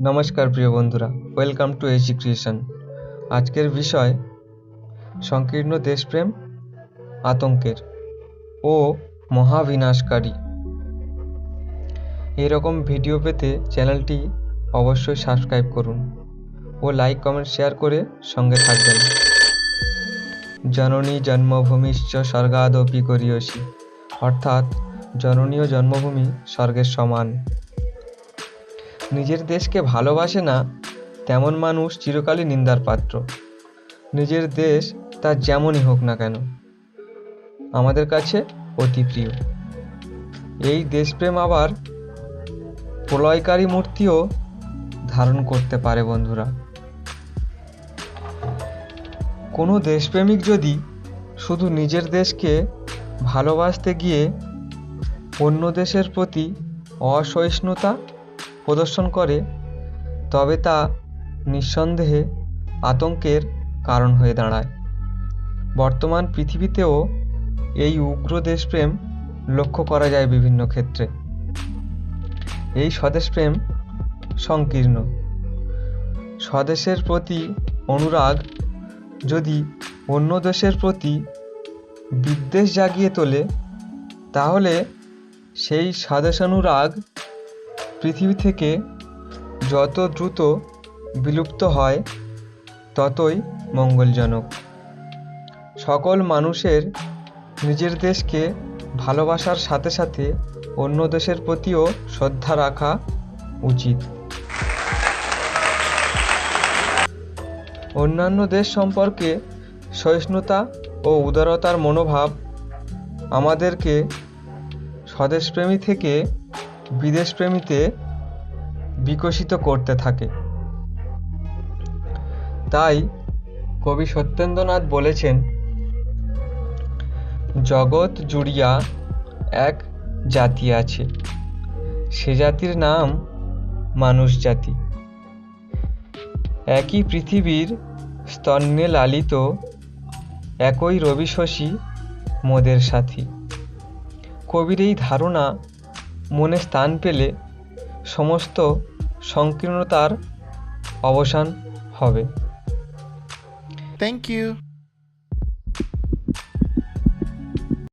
নমস্কার প্রিয় বন্ধুরা ওয়েলকাম টু এজি ক্রিয়েশন আজকের বিষয়, সংকীর্ণ দেশপ্রেম, আতঙ্কের ও মহাবিনাশকারী। এরকম ভিডিও পেতে চ্যানেলটি অবশ্যই সাবস্ক্রাইব করুন ও লাইক কমেন্ট শেয়ার করে সঙ্গে থাকবেন। জননী জন্মভূমিশ্চ স্বর্গাদপি গরীয়সী অর্থাৎ জননীয় জন্মভূমি স্বর্গের সমান। নিজের দেশকে ভালোবাসে না, তেমন মানুষ চিরকালই নিন্দার পাত্র। নিজের দেশ তার যেমনই হোক না কেন, আমাদের কাছে অতি প্রিয়। এই দেশপ্রেম আবার প্রলয়কারী মূর্তিও ধারণ করতে পারে বন্ধুরা। কোনো দেশপ্রেমিক যদি শুধু নিজের দেশকে ভালোবাসতে গিয়ে অন্য দেশের প্রতি অসহিষ্ণুতা প্রদর্শন করে, তবে তা নিঃসন্দেহে আতঙ্কের কারণ হয়ে দাঁড়ায়। বর্তমান পৃথিবীতেও এই উগ্র দেশপ্রেম লক্ষ্য করা যায় বিভিন্ন ক্ষেত্রে। এই স্বদেশপ্রেম সংকীর্ণ। স্বদেশের প্রতি অনুরাগ যদি অন্য দেশের প্রতি বিদ্বেষ জাগিয়ে তোলে, তাহলে সেই স্বদেশানুরাগ পৃথিবী থেকে যত দ্রুত বিলুপ্ত হয়, ততই মঙ্গলজনক। সকল মানুষের নিজের দেশকে ভালোবাসার সাথে সাথে অন্য দেশের প্রতিও শ্রদ্ধা রাখা উচিত। অন্যান্য দেশ সম্পর্কে সহিষ্ণুতা ও উদারতার মনোভাব আমাদেরকে স্বদেশপ্রেমী থেকে বিদেশপ্রেমীতে বিকশিত করতে থাকে। তাই কবি সত্যেন্দ্রনাথ বলেছেন, জগৎ জুড়িয়া এক জাতি আছে। সে জাতির নাম মানুষ জাতি। একই পৃথিবীর স্তন্যে লালিত একই রবি শশী মোদের সাথী। কবির এই ধারণা মনে স্থান পেলে সমস্ত সংকীর্ণতার অবসান হবে থ্যাংক you.